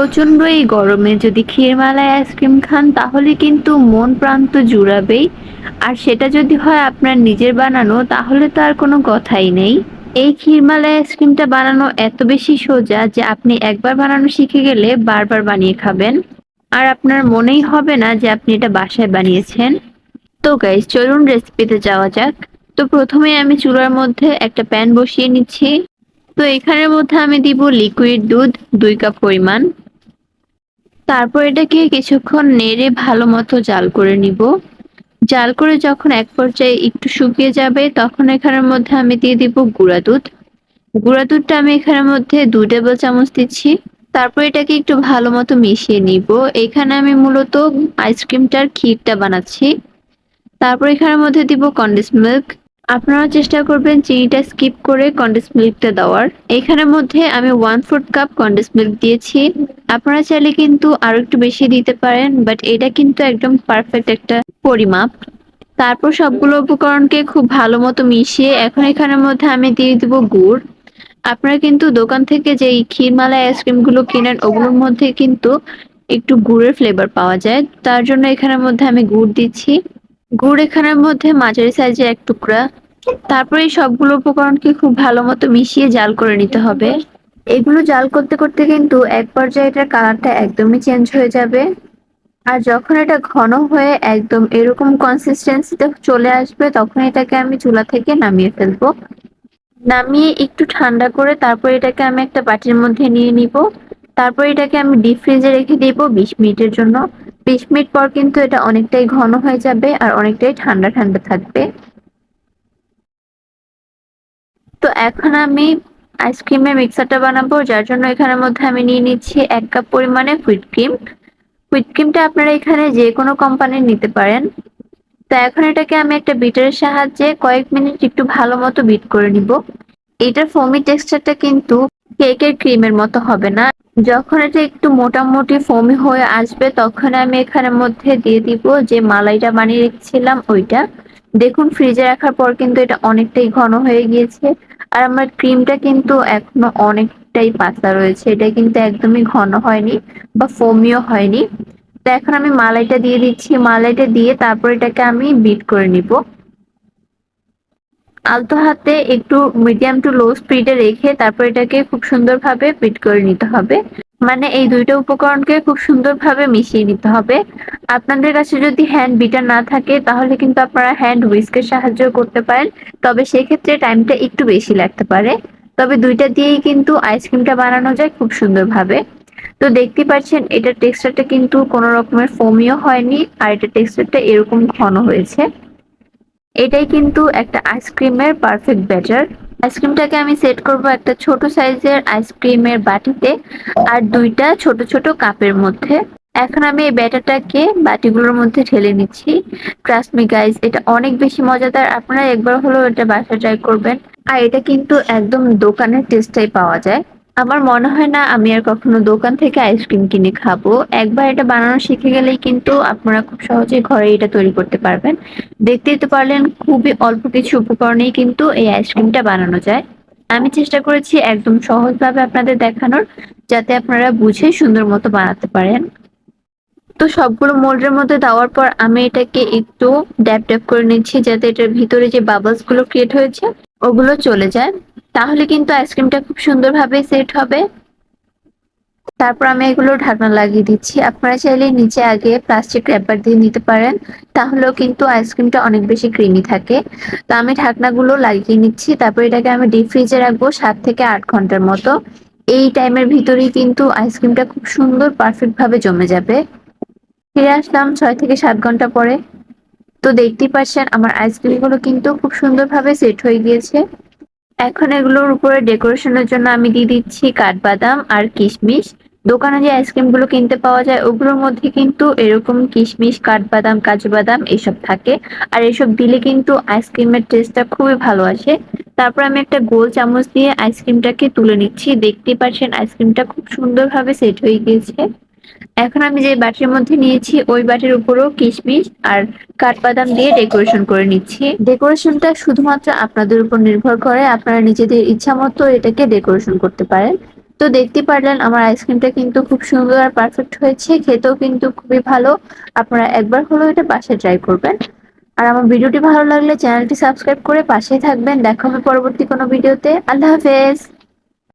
প্রচণ্ড এই গরমে যদি ক্ষীরমালাই আইসক্রিম খান, তাহলে কিন্তু মন প্রান্ত জুড়াবেই। আর সেটা যদি হয় আপনার নিজের বানানো, তাহলে তো আর কোনো কথাই নেই। এই ক্ষীরমালাই আইসক্রিমটা বানানো এত বেশি সোজা যে আপনি একবার বানানো শিখে গেলে বারবার বানিয়ে খাবেন। আর আপনার মনেই হবে না যে আপনি এটা বাসায় বানিয়েছেন। তো গাইজ চলুন রেসিপিতে যাওয়া যাক। তো প্রথমে আমি চুলার মধ্যে একটা প্যান বসিয়ে নিচ্ছি। তো এখানের মধ্যে আমি দিব লিকুইড দুধ, দুই কাপ পরিমাণ। তারপর এটাকে কিছুক্ষণ নেড়ে ভালো মতো জাল করে নিব। জাল করে যখন এক পর্যায়ে একটু শুকিয়ে যাবে, তখন এখানের মধ্যে আমি দিয়ে দিব গুঁড়া দুধ। গুঁড়া দুধটা আমি এখানের মধ্যে দু টেবিল চামচ দিচ্ছি। তারপর এটাকে একটু ভালো মতো মিশিয়ে নিব। এখানে আমি মূলত আইসক্রিমটার ক্ষীরটা বানাচ্ছি। তারপর এখানের মধ্যে দিব কন্ডেন্স মিল্ক। আপনারা চেষ্টা করবেন চিনিটা স্কিপ করে কন্ডেন্স মিল্কটা দেওয়ার। এখানের মধ্যে আমি one fourth cup condense milk দিয়েছি। আপনারা চাইলে কিন্তু আরও একটু বেশি দিতে পারেন বাট এটা কিন্তু একদম পারফেক্ট একটা পরিমাপ। তারপর সবগুলো উপকরণকে খুব ভালো মতো মিশিয়ে এখন এখানের মধ্যে আমি দিয়ে দিব গুড়। আপনারা কিন্তু দোকান থেকে যে ক্ষীরমালাই আইসক্রিমগুলো কিনেন, ওগুলোর মধ্যে কিন্তু একটু গুড়ের ফ্লেভার পাওয়া যায়। তার জন্য এখানের মধ্যে আমি গুড় দিচ্ছি। গুড় এখানের মধ্যে মাঝারি সাইজের এক টুকরা। তারপরে এই সবগুলো উপকরণকে খুব ভালো মতো মিশিয়ে জাল করে নিতে হবে। এগুলো জাল করতে করতে কিন্তু এক পর্যায়ে এটার কালারটা একদমই চেঞ্জ হয়ে যাবে। আর যখন এটা ঘন হয়ে একদম এরকম কনসিস্টেন্সিতে চলে আসবে, তখন এটাকে আমি চুলা থেকে নামিয়ে ফেলব। নামিয়ে একটু ঠান্ডা করে তারপর এটাকে আমি একটা বাটির মধ্যে নিয়ে নিব। তারপর এটাকে আমি ডিপ ফ্রিজে রেখে দিব বিশ মিনিটের জন্য। বিশ মিনিট পর কিন্তু এটা অনেকটাই ঘন হয়ে যাবে আর অনেকটাই ঠান্ডা ঠান্ডা থাকবে। তো এখন আমি আইসক্রিমের মিক্সারটা বানাবো, যার জন্য এখানের মধ্যে আমি নিয়ে নিচ্ছি এক কাপ পরিমাণে হুইট ক্রিম হুইট ক্রিমটা আপনারা এখানে যে কোনো কোম্পানির নিতে পারেন। তো এখন এটাকে আমি একটা বিটারের সাহায্যে কয়েক মিনিট একটু ভালো মতো বিট করে নিব। এটার ফোমি টেক্সচারটা কিন্তু কেকের ক্রিমের মতো হবে না। যখন এটা একটু মোটামুটি ফোমি হয়ে আসবে, তখন আমি এখানের মধ্যে দিয়ে দিব যে মালাইটা বানিয়ে রেখেছিলাম ওইটা। দেখুন ফ্রিজে রাখার পর কিন্তু এটা অনেকটাই ঘন হয়ে গিয়েছে। আর আমার ক্রিমটা কিন্তু এখনও অনেকটাই পাতলা রয়েছে। এটা কিন্তু একদমই ঘন হয়নি বা ফোমিও হয়নি। তো এখন আমি মালাইটা দিয়ে দিচ্ছি। মালাইটা দিয়ে তারপর এটাকে আমি বিট করে নিব। আলতো হাতে একটু মিডিয়াম টু লো স্পিডে রেখে তারপর এটাকে খুব সুন্দরভাবে বিট করে নিতে হবে। মানে এই দুইটা উপকরণকে খুব সুন্দরভাবে মিশিয়ে নিতে হবে। আপনাদের কাছে যদি হ্যান্ড বিটার না থাকে, তাহলে কিন্তু আপনারা হ্যান্ড হুইস্কের সাহায্য করতে পারেন। তবে সেক্ষেত্রে টাইমটা একটু বেশি লাগতে পারে। তবে দুইটা দিয়েই কিন্তু আইসক্রিমটা বানানো যায় খুব সুন্দরভাবে। তো দেখতে পাচ্ছেন এটার টেক্সচারটা কিন্তু কোনো রকমের ফোমিও হয়নি, আর এটা টেক্সচারটা এরকম ঘন হয়েছে। এটাই কিন্তু একটা আইসক্রিমের পারফেক্ট ব্যাটার আইসক্রিমটাকে আমি সেট করব একটা ছোট সাইজের আইসক্রিমের বাটিতে আর দুইটা ছোট ছোট কাপের মধ্যে। এখন আমি এই ব্যাটারটাকে বাটিগুলোর মধ্যে ঢেলে নিচ্ছি। ট্রাস্ট মি গাইজ এটা অনেক বেশি মজাদার। আপনারা একবার হলেও এটা বাসা ট্রাই করবেন। আর এটা কিন্তু একদম দোকানের টেস্টটাই পাওয়া যায়। আমার মনে হয় না আমি আর কখনো দোকান থেকে আইসক্রিম কিনে খাব। একবার এটা বানানো শিখে গেলেই কিন্তু আপনারা খুব সহজেই ঘরে এটা তৈরি করতে পারবেন। দেখতেই তো পারলেন খুবই অল্প কিছু উপকরণেই কিন্তু এই আইসক্রিমটা বানানো যায়। আমি চেষ্টা করেছি একদম সহজভাবে আপনাদের দেখানোর, যাতে আপনারা বুঝে সুন্দর মতো বানাতে পারেন। তো সবগুলো মোল্ডের মধ্যে দেওয়ার পর আমি এটাকে একটু ড্যাপ ড্যাপ করে নিচ্ছি, যাতে এটার ভিতরে যে বাবলসগুলো ক্রিয়েট হয়েছে, ওগুলো চলে যায়। তাহলে কিন্তু আইসক্রিমটা খুব সুন্দরভাবে সেট হবে। তারপর আমি এগুলো ঢাকনা লাগিয়ে দিচ্ছি। আপনারা চাইলে নিচে আগে প্লাস্টিক র্যাপার দিয়ে নিতে পারেন। তাহলেও কিন্তু আইসক্রিমটা অনেক বেশি ক্রিমি থাকে। তো আমি ঢাকনাগুলো লাগিয়ে নিচ্ছি। তারপর এটাকে আমি ডিপ ফ্রিজে রাখব সাত থেকে আট ঘণ্টার মতো। এই টাইমের ভিতরেই কিন্তু আইসক্রিমটা খুব সুন্দর পারফেক্ট ভাবে জমে যাবে। ফিরে আসলাম ছয় থেকে সাত ঘণ্টা পরে। তো দেখতেই পাচ্ছেন, আমার আইসক্রিমগুলো কিন্তু খুব সুন্দরভাবে সেট হয়ে গিয়েছে। এখন এগুলোর উপরে ডেকোরেশনের জন্য আমি দিয়ে দিচ্ছি কাঠবাদাম আর কিশমিশ। দোকানে যে আইসক্রিমগুলো কিনতে পাওয়া যায়, ওগুলোর মধ্যে কিন্তু এরকম কিশমিশ, কাঠবাদাম, কাজু বাদাম এসব থাকে। আর এসব দিলে কিন্তু আইসক্রিমের টেস্টটা খুবই ভালো আসে। তারপর আমি একটা গোল চামচ দিয়ে আইসক্রিমটাকে তুলে নিচ্ছি। দেখতে পাচ্ছেন আইসক্রিমটা খুব সুন্দরভাবে সেট হয়ে গিয়েছে। এখন আমি যে বাটির মধ্যে নিয়েছি, ওই বাটির উপরেও কিশমিশ আর কাঠবাদাম দিয়ে ডেকোরেশন করে নিচ্ছি। ডেকোরেশনটা শুধুমাত্র আপনাদের উপর নির্ভর করে, আপনারা নিজেদের ইচ্ছা মতো এটাকে ডেকোরেশন করতে পারেন। তো দেখতে পারলেন, আমার আইসক্রিমটা কিন্তু খুব সুন্দর আর পারফেক্ট হয়েছে, খেতেও কিন্তু খুবই ভালো। আপনারা একবার হলেও এটা বাসায় ট্রাই করবেন। আর আমার ভিডিওটি ভালো লাগলে চ্যানেলটি সাবস্ক্রাইব করে পাশেই থাকবেন। দেখা হবে পরবর্তী কোনো ভিডিওতে। আল্লাহ হাফেজ।